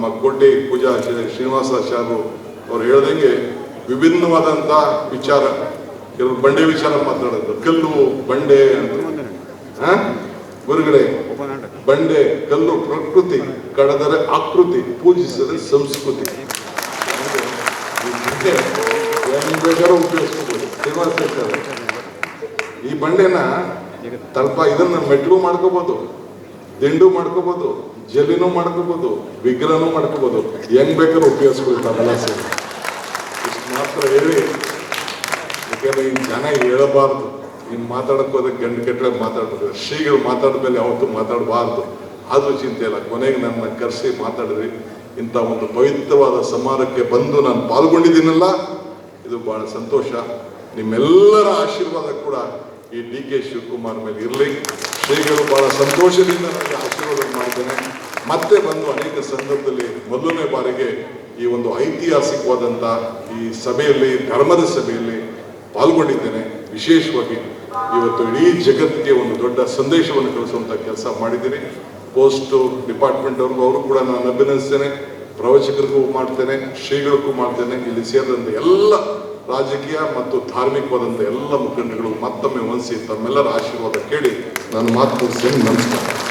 ನಮ್ಮ ಕೋಟೆ ಪೂಜಾ ಶ್ರೀನಿವಾಸ ಶ್ರೀನಿವಾಸಾಚಾರ್ಯರು ಅವ್ರು ಹೇಳ್ದಂಗೆ ವಿಭಿನ್ನವಾದಂಥ ವಿಚಾರ. ಕೆಲವು ಬಂಡೆ ವಿಚಾರ ಮಾತಾಡೋದು. ಕಲ್ಲು, ಬಂಡೆ ಅಂತ? ಗುರುಗಳೇ, ಬಂಡೆ, ಕಲ್ಲು ಪ್ರಕೃತಿ, ಕಡದರೆ ಆಕೃತಿ, ಪೂಜಿಸಿದರೆ ಸಂಸ್ಕೃತಿ. ಬೇಕಾದ್ರೂ ಈ ಬಂಡೆನ ತಲ್ಪ ಇದನ್ನ ಮೆಟ್ಲು ಮಾಡ್ಕೋಬಹುದು ದಿಂಡು ಮಾಡ್ಕೋಬಹುದು ಜಲಿನೂ ಮಾಡ್ಕೋಬಹುದು ವಿಗ್ರಹನೂ ಮಾಡ್ಕೋಬಹುದು ಹೆಂಗ್ ಬೇಕಾದ್ರೂ ಉಪಯೋಗಿಸ್ಕೊಳ್ತಾರಲ್ಲ ಸರ್. ಇಷ್ಟು ಮಾತ್ರ ಹೇಳಿ. ಯಾಕಂದ್ರೆ ಈ ಜನ ಹೇಳಬಾರ್ದು. ಇನ್ ಮಾತಾಡಕ್ ಹೋದ ಗಂಡು ಕೆಟ್ಟರೆ ಮಾತಾಡ್ಬೇಕು ಶ್ರೀಗಳು ಮಾತಾಡಿದ ಮೇಲೆ ಯಾವತ್ತೂ ಮಾತಾಡಬಾರ್ದು. ಆದರೂ ಚಿಂತೆ ಇಲ್ಲ. ಕೊನೆಗೆ ನನ್ನ ಕರೆಸಿ ಮಾತಾಡಿದ್ರಿ. ಇಂಥ ಒಂದು ಪವಿತ್ರವಾದ ಸಮಾರಕ್ಕೆ ಬಂದು ನಾನು ಪಾಲ್ಗೊಂಡಿದ್ದೀನಲ್ಲ, ಇದು ಬಹಳ ಸಂತೋಷ. ನಿಮ್ಮೆಲ್ಲರ ಆಶೀರ್ವಾದ ಕೂಡ ಈ ಡಿ ಕೆ ಶಿವಕುಮಾರ್ ಮೇಲೆ ಇರಲಿ. ಶ್ರೀಗಳು ಬಹಳ ಸಂತೋಷದಿಂದ ನನಗೆ ಆಶೀರ್ವಾದ ಮಾಡ್ತೇನೆ ಮತ್ತೆ ಬಂದು ಅನೇಕ ಸಂದರ್ಭದಲ್ಲಿ ಮೊದಲನೇ ಬಾರಿಗೆ ಈ ಒಂದು ಐತಿಹಾಸಿಕವಾದಂಥ ಈ ಸಭೆಯಲ್ಲಿ, ಧರ್ಮದ ಸಭೆಯಲ್ಲಿ ಪಾಲ್ಗೊಂಡಿದ್ದೇನೆ. ವಿಶೇಷವಾಗಿ ಇವತ್ತು ಇಡೀ ಜಗತ್ತಿಗೆ ಒಂದು ದೊಡ್ಡ ಸಂದೇಶವನ್ನು ಕಳಿಸುವಂತ ಕೆಲಸ ಮಾಡಿದ್ದೀನಿ. ಪೋಸ್ಟ್ ಡಿಪಾರ್ಟ್ಮೆಂಟ್ ಅವ್ರಿಗೂ ಅವರು ಕೂಡ ನಾನು ಅಭಿನಂದಿಸ್ತೇನೆ. ಪ್ರವಚಕರಿಗೂ ಮಾಡ್ತೇನೆ, ಶ್ರೀಗಳಿಗೂ ಮಾಡ್ತೇನೆ, ಇಲ್ಲಿ ಸೇರಿದಂಥ ಎಲ್ಲ ರಾಜಕೀಯ ಮತ್ತು ಧಾರ್ಮಿಕವಾದಂಥ ಎಲ್ಲ ಮುಖಂಡಗಳು ಮತ್ತೊಮ್ಮೆ ವಹಿಸಿ ತಮ್ಮೆಲ್ಲರ ಆಶೀರ್ವಾದ ಕೇಳಿ ನಾನು ಮಾತು ಮುಗಿಸ್ತೇನೆ. ನಮಸ್ಕಾರ.